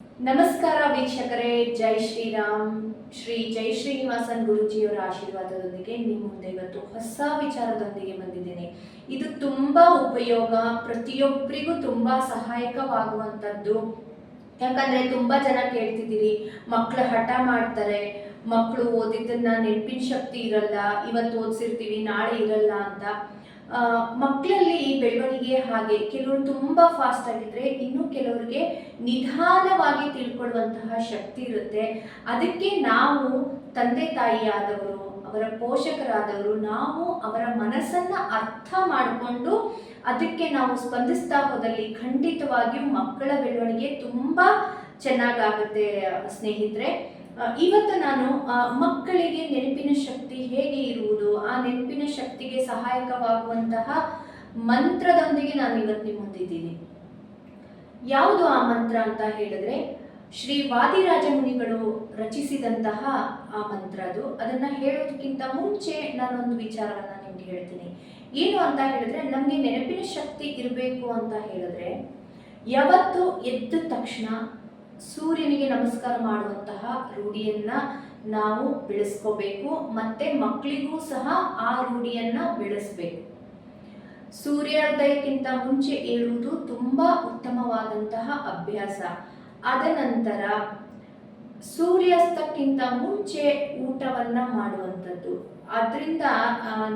ನಮಸ್ಕಾರ ವೀಕ್ಷಕರೇ, ಜೈ ಶ್ರೀರಾಮ್. ಶ್ರೀ ಜೈ ಶ್ರೀನಿವಾಸನ್ ಗುರುಜಿಯವರ ಆಶೀರ್ವಾದದೊಂದಿಗೆ ನಿಮ್ಮ ಮುಂದೆ ಇವತ್ತು ಹೊಸ ವಿಚಾರದೊಂದಿಗೆ ಬಂದಿದ್ದೇನೆ. ಇದು ತುಂಬಾ ಉಪಯೋಗ, ಪ್ರತಿಯೊಬ್ಬರಿಗೂ ತುಂಬಾ ಸಹಾಯಕವಾಗುವಂಥದ್ದು. ಯಾಕಂದ್ರೆ ತುಂಬಾ ಜನ ಕೇಳ್ತಿದ್ದೀರಿ ಮಕ್ಕಳು ಹಠ ಮಾಡ್ತಾರೆ ಮಕ್ಕಳು ಓದಿದ್ದನ್ನ ನೆನಪಿನ ಶಕ್ತಿ ಇರಲ್ಲ, ಇವತ್ತು ಓದಿಸಿರ್ತೀವಿ, ನಾಳೆ ಇರಲ್ಲ ಅಂತ. ಮಕ್ಕಳಲ್ಲಿ ಈ ಬೆಳವಣಿಗೆ ಹಾಗೆ ಕೆಲವರು ತುಂಬಾ ಫಾಸ್ಟ್ ಆಗಿದ್ರೆ ಇನ್ನು ಕೆಲವರಿಗೆ ನಿಧಾನವಾಗಿ ತಿಳ್ಕೊಳ್ಳುವಂತಹ ಶಕ್ತಿ ಇರುತ್ತೆ. ಅದಕ್ಕೆ ನಾವು ತಂದೆ ತಾಯಿಯಾದವರು, ಅವರ ಪೋಷಕರಾದವರು, ನಾವು ಅವರ ಮನಸ್ಸನ್ನ ಅರ್ಥ ಮಾಡಿಕೊಂಡು ಅದಕ್ಕೆ ನಾವು ಸ್ಪಂದಿಸ್ತಾ ಹೋದಲ್ಲಿ ಖಂಡಿತವಾಗಿಯೂ ಮಕ್ಕಳ ಬೆಳವಣಿಗೆ ತುಂಬಾ ಚೆನ್ನಾಗಾಗುತ್ತೆ, ಸ್ನೇಹಿತರೆ. ಇವತ್ತು ನಾನು ಮಕ್ಕಳಿಗೆ ನೆನಪಿನ ಶಕ್ತಿ ಹೇಗೆ ಇರುವುದು, ಆ ನೆನಪಿನ ಶಕ್ತಿಗೆ ಸಹಾಯಕವಾಗುವಂತಹ ಮಂತ್ರದೊಂದಿಗೆ ನಾನು ಇವತ್ತು ನಿಮ್ಮ ಮುಂದಿದ್ದೀನಿ. ಯಾವುದು ಆ ಮಂತ್ರ ಅಂತ ಹೇಳಿದ್ರೆ, ಶ್ರೀ ವಾದಿರಾಜ ಮುನಿಗಳು ರಚಿಸಿದಂತಹ ಆ ಮಂತ್ರ ಅದು. ಅದನ್ನ ಹೇಳೋದಕ್ಕಿಂತ ಮುಂಚೆ ನಾನೊಂದು ವಿಚಾರವನ್ನ ನಿಮ್ಗೆ ಹೇಳ್ತೀನಿ. ಏನು ಅಂತ ಹೇಳಿದ್ರೆ, ನಮಗೆ ನೆನಪಿನ ಶಕ್ತಿ ಇರಬೇಕು ಅಂತ ಹೇಳಿದ್ರೆ, ಯಾವತ್ತು ಎದ್ದ ತಕ್ಷಣ ಸೂರ್ಯನಿಗೆ ನಮಸ್ಕಾರ ಮಾಡುವಂತಹ ರೂಢಿಯನ್ನ ನಾವು ಬೆಳೆಸ್ಕೋಬೇಕು, ಮತ್ತೆ ಮಕ್ಕಳಿಗೂ ಸಹ ಆ ರೂಢಿಯನ್ನ ಬೆಳೆಸ್ಬೇಕು. ಸೂರ್ಯೋದಯಕ್ಕಿಂತ ಮುಂಚೆ ಏಳುವುದು ತುಂಬಾ ಉತ್ತಮವಾದಂತಹ ಅಭ್ಯಾಸ. ಅದ ನಂತರ ಸೂರ್ಯಾಸ್ತಕ್ಕಿಂತ ಮುಂಚೆ ಊಟವನ್ನ ಮಾಡುವಂಥದ್ದು. ಅದರಿಂದ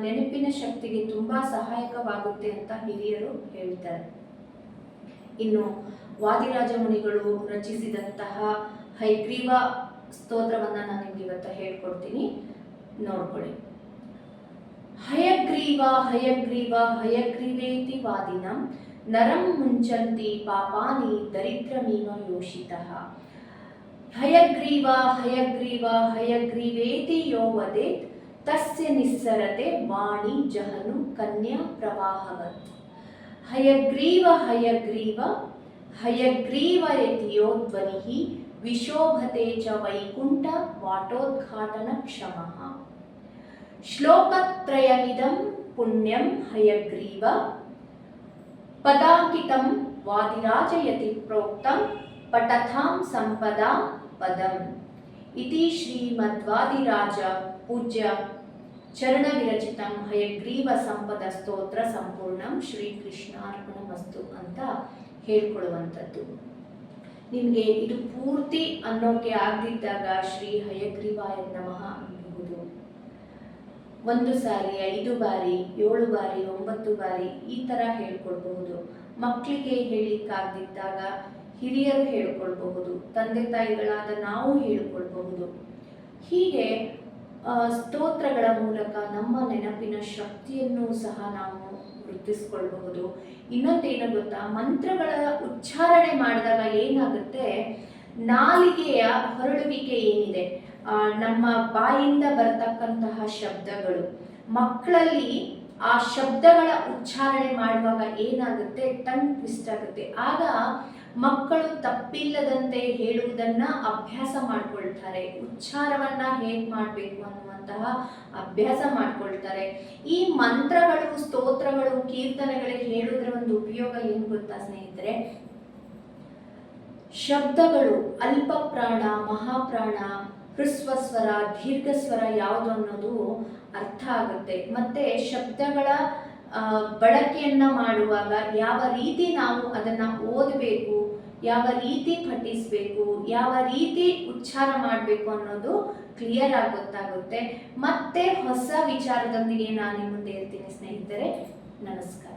ನೆನಪಿನ ಶಕ್ತಿಗೆ ತುಂಬಾ ಸಹಾಯಕವಾಗುತ್ತೆ ಅಂತ ಹಿರಿಯರು ಹೇಳ್ತಾರೆ. ಇನ್ನು ವಾದಿರಾಜ ಮುನಿಗಳು ರಚಿಸಿದಂತಹ ಹೈಗ್ರೀವ ಸ್ತೋತ್ರವನ್ನ ನಾನು ನಿಮ್ಗೆ ಇವತ್ತು ಹೇಳ್ಕೊಡ್ತೀನಿ. ನೋಡ್ಕೊಳ್ಳಿ. ಹಯಗ್ರೀವ ಹಯಗ್ರೀವ, ಹಯಗ್ರೀವೇತಿ ವಾದಿನಂ, ನರಂ ಮುಂಚಂತಿ ಪಾಪಾನಿ ದರಿದ್ರಮೀವ ಯೋಷಿತಃ. ಹಯಗ್ರೀವ ಹಯಗ್ರೀವ, ಹಯಗ್ರೀವೇತಿ ಯೋ ತಸ್ಯ ನಿಸ್ಸರತೆ ವಾಣಿ ಜಹನು ಕನ್ಯಾ ಪ್ರವಾಹವತ್. हयग्रीव हयग्रीव हयग्रीव यतियो ध्वनिः विशोभते च वैकुंठ वाटोद्घाटन वैकुण्ठवाटोद्घाटनक्षमः श्लोकत्रयमिदं पुण्यं हयग्रीव, पदाङ्कितं वादिराजयति प्रोक्तं पटथां सम्पदा पदम्। इति श्रीमद्वादिराज पूज्य ಚರಣ ವಿರಚಿತಂ ಹಯಗ್ರೀವ ಸಂಪದ ಸ್ತೋತ್ರ ಸಂಪೂರ್ಣಂ ಶ್ರೀ ಕೃಷ್ಣಾರ್ಪಣಮಸ್ತು ಅಂತ ಹೇಳ್ಕೊಳ್ಳುವಂಥದ್ದು. ನಿಮಗೆ ಇದು ಪೂರ್ತಿ ಅನ್ನೋಕೆ ಆಗದಿದ್ದಾಗ ಶ್ರೀ ಹಯಗ್ರೀವಾಯ ನಮಃ ಅನ್ನಬಹುದು ಒಂದು ಸಾರಿ, ಐದು ಬಾರಿ, ಏಳು ಬಾರಿ, ಒಂಬತ್ತು ಬಾರಿ ಈ ಥರ ಹೇಳ್ಕೊಡ್ಬಹುದು ಮಕ್ಕಳಿಗೆ ಹೇಳಲಿಕ್ಕಾಗದಿದ್ದಾಗ ಹಿರಿಯರು ಹೇಳ್ಕೊಳ್ಬಹುದು, ತಂದೆ ತಾಯಿಗಳಾದ ನಾವು ಹೇಳ್ಕೊಳ್ಬಹುದು. ಹೀಗೆ ಸ್ತೋತ್ರಗಳ ಮೂಲಕ ನಮ್ಮ ನೆನಪಿನ ಶಕ್ತಿಯನ್ನು ಸಹ ನಾವು ವೃದ್ಧಿಸ್ಕೊಳ್ಬಹುದು. ಇನ್ನೊಂದೇನು ಗೊತ್ತಾ? ಮಂತ್ರಗಳ ಉಚ್ಚಾರಣೆ ಮಾಡಿದಾಗ ಏನಾಗುತ್ತೆ? ನಾಲಿಗೆಯ ಹೊರಳುವಿಕೆ ಏನಿದೆ? ನಮ್ಮ ಬಾಯಿಂದ ಬರತಕ್ಕಂತಹ ಶಬ್ದಗಳು. ಮಕ್ಕಳಲ್ಲಿ ಆ ಶಬ್ದಗಳ ಉಚ್ಚಾರಣೆ ಮಾಡುವಾಗ ಏನಾಗುತ್ತೆ? ಟಂಗ್ ಟ್ವಿಸ್ಟ್ ಆಗುತ್ತೆ. ಆಗ ಮಕ್ಕಳು ತಪ್ಪಿಲ್ಲದಂತೆ ಹೇಳುವುದನ್ನ ಅಭ್ಯಾಸ ಮಾಡ್ಕೊಳ್ತಾರೆ. ಉಚ್ಚಾರವನ್ನ ಹೇಗೆ ಮಾಡಬೇಕು ಅನ್ನುವಂತಹ ಅಭ್ಯಾಸ ಮಾಡ್ಕೊಳ್ತಾರೆ. ಈ ಮಂತ್ರಗಳು, ಸ್ತೋತ್ರಗಳು, ಕೀರ್ತನೆಗಳಿಗೆ ಹೇಳುವುದರ ಒಂದು ಉಪಯೋಗ ಏನು ಗೊತ್ತಾ ಸ್ನೇಹಿತರೆ? ಶಬ್ದಗಳು, ಅಲ್ಪ ಪ್ರಾಣ ಮಹಾಪ್ರಾಣ ಹೃಸ್ವ ಸ್ವರ ದೀರ್ಘ ಸ್ವರ ಯಾವುದು ಅನ್ನೋದು ಅರ್ಥ ಆಗುತ್ತೆ. ಮತ್ತೆ ಶಬ್ದಗಳ ಬಳಕೆಯನ್ನು ಬಳಕೆಯನ್ನ ಮಾಡುವಾಗ ಯಾವ ರೀತಿ ನಾವು ಅದನ್ನ ಓದಬೇಕು, ಯಾವ ರೀತಿ ಪಠಿಸಬೇಕು, ಯಾವ ರೀತಿ ಉಚ್ಚಾರ ಮಾಡಬೇಕು ಅನ್ನೋದು ಕ್ಲಿಯರ್ ಆಗಿ ಗೊತ್ತಾಗುತ್ತೆ. ಮತ್ತೆ ಹೊಸ ವಿಚಾರದೊಂದಿಗೆ ನಾನು ನಿಮ್ಮ ಮುಂದೆ ಇರ್ತೀನಿ ಸ್ನೇಹಿತರೆ. ನಮಸ್ಕಾರ.